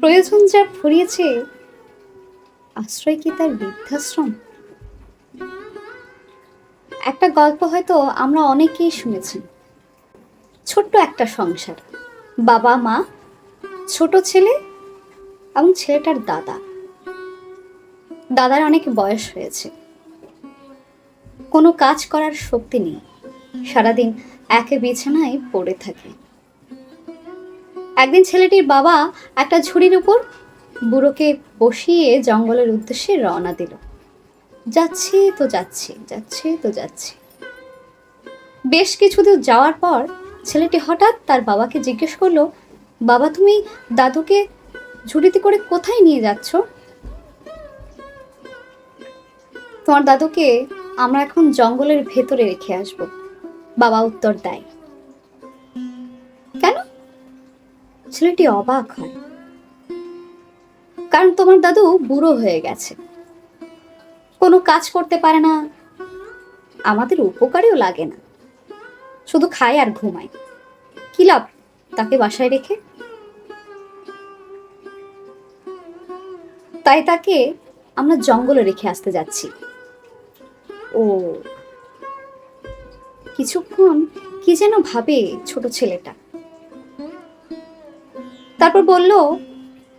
প্রয়োজন যা ফুরিয়েছে, আশ্রয় কি তার বৃদ্ধাশ্রম? একটা গল্প হয়তো আমরা অনেকেই শুনেছি। ছোট্ট একটা সংসার, বাবা, মা, ছোট ছেলে এবং ছেলেটার দাদা। দাদার অনেক বয়স হয়েছে। কোনো কাজ করার শক্তি নেই। সারাদিন একে বিছানায় পড়ে থাকে। একদিন ছেলেটির বাবা একটা ঝুড়ির উপর বুড়োকে বসিয়ে জঙ্গলের উদ্দেশ্যে রওনা দিল। যাচ্ছে তো যাচ্ছে যাচ্ছে তো যাচ্ছে। বেশ কিছুদূর যাওয়ার পর ছেলেটি হঠাৎ তার বাবাকে জিজ্ঞেস করল, বাবা, তুমি দাদুকে ঝুড়িতে করে কোথায় নিয়ে যাচ্ছ? তোমার দাদুকে আমরা এখন জঙ্গলের ভেতরে রেখে আসব। বাবা উত্তর দেয়। ছেলেটি অবাক হয়। কারণ তোমার দাদু বুড়ো হয়ে গেছে। কোনো কাজ করতে পারে না। আমাদের উপকারেও লাগে না। শুধু খায় আর ঘুমায়। কি লাভ তাকে বাসায় রেখে? তাই তাকে আমরা জঙ্গলে রেখে আসতে যাচ্ছি। ও, কিছুক্ষণ কি যেন ভাবে ছোট ছেলেটা। তারপর বলল,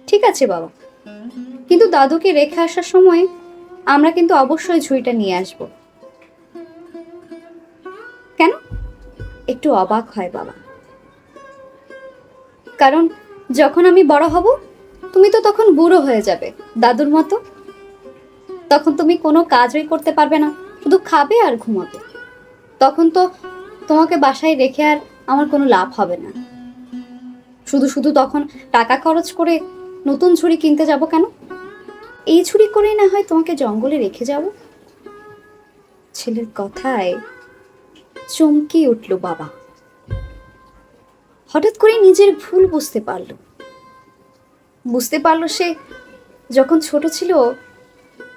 ঠিক আছে বাবা। কিন্তু দাদুকে রেখে আসার সময় আমরা কিন্তু অবশ্যই ঝুড়িটা নিয়ে আসব। কেন? একটু অবাক হয় বাবা। কারণ যখন আমি বড় হব, তুমি তো তখন বুড়ো হয়ে যাবে, দাদুর মতো। তখন তুমি কোনো কাজই করতে পারবে না, শুধু খাবে আর ঘুমাবে তখন তো তোমাকে বাসায় রেখে আর আমার কোনো লাভ হবে না। শুধু শুধু তখন টাকা খরচ করে নতুন ছুরি কিনতে যাব কেন? এই ছুরি করেই না হয় তোমাকে জঙ্গলে রেখে যাব। ছেলের কথায় চমকে উঠল বাবা। হঠাৎ করে নিজের ভুল বুঝতে পারল। বুঝতে পারল সে যখন ছোট ছিল,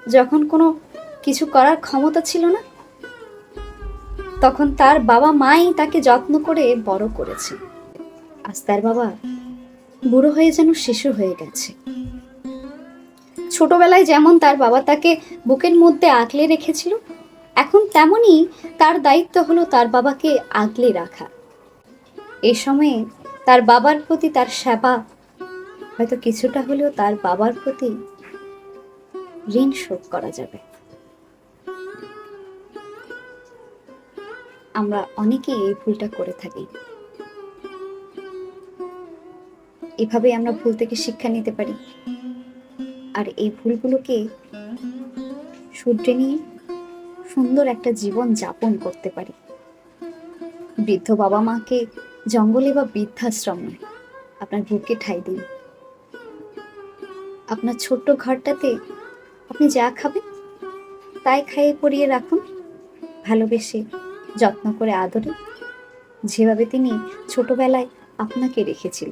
যখন কোনো কিছু করার ক্ষমতা ছিল না, তখন তার বাবা মাই তাকে যত্ন করে বড় করেছে। আজ তার বাবা, বুড়ো হয়ে যেন শিশু হয়ে গেছে। ছোটবেলায় যেমন তার বাবা তাকে বুকের মধ্যে আগলে রেখেছিল, এখন তেমনই তার দায়িত্ব হলো তার বাবাকে আগলে রাখা। এ সময়ে তার বাবার প্রতি তার সেবা, হয়তো কিছুটা হলেও তার বাবার প্রতি ঋণ শোধ করা যাবে। আমরা অনেকেই এই ভুলটা করে থাকি। এভাবে আমরা ভুল থেকে শিক্ষা নিতে পারি। আর এই ভুলগুলোকে শুধরে নিয়ে সুন্দর একটা জীবন যাপন করতে পারি। বৃদ্ধ বাবা মাকে জঙ্গলে বা বৃদ্ধাশ্রম আপনার বুকে ঠাই দিন। আপনার ছোট্ট ঘরটাতে আপনি যা খাবেন তাই খাইয়ে পরিয়ে রাখুন। ভালোবেসে যত্ন করে আদরে যেভাবে তিনি ছোটবেলায় আপনাকে রেখেছিল।